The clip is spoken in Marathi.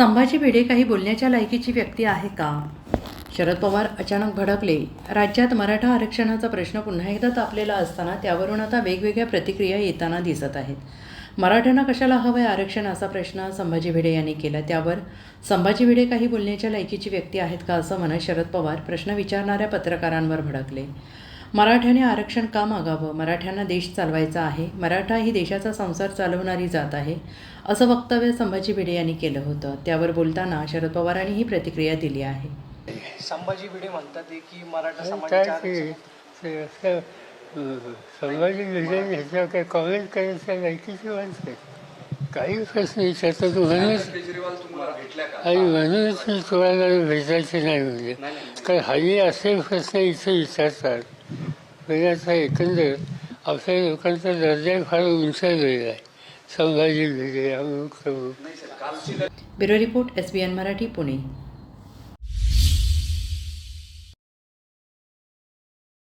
संभाजी भिडे काही बोलण्याच्या लायकीची व्यक्ती आहे का? शरद पवार अचानक भडकले. राज्यात मराठा आरक्षणाचा प्रश्न पुन्हा एकदा तापलेला असताना त्यावरून आता वेगवेगळ्या प्रतिक्रिया येताना दिसत आहेत. मराठ्यांना कशाला हवंय आरक्षण असा प्रश्न संभाजी भिडे यांनी केला. त्यावर संभाजी भिडे काही बोलण्याच्या लायकीची व्यक्ती आहेत का असं म्हणत शरद पवार प्रश्न विचारणाऱ्या पत्रकारांवर भडकले. मराठ्याने आरक्षण का मागावं? मराठ्यांना देश चालवायचा आहे. मराठा ही देशाचा संसार चालवणारी जात आहे असं वक्तव्य संभाजी भिडे यांनी केलं होतं. त्यावर बोलताना शरद पवारांनी ही प्रतिक्रिया दिली आहे. संभाजी भिडे म्हणतात की मराठा संभाजी भिडे ह्याच्यावर काही कॉमेंट करायच्या लायकीची माणसं आहेत. काही प्रश्न विचारतात म्हणूनच आणि म्हणूनच मी तुम्हाला भेटायचे नाही म्हणजे कारण हल्ली असे प्रश्न इथे विचारतात. म्हणजे एकंदर आपल्या लोकांचा दर्जा फार उंचावलेला आहे Sambhaji bureau report S B N Marathi Pune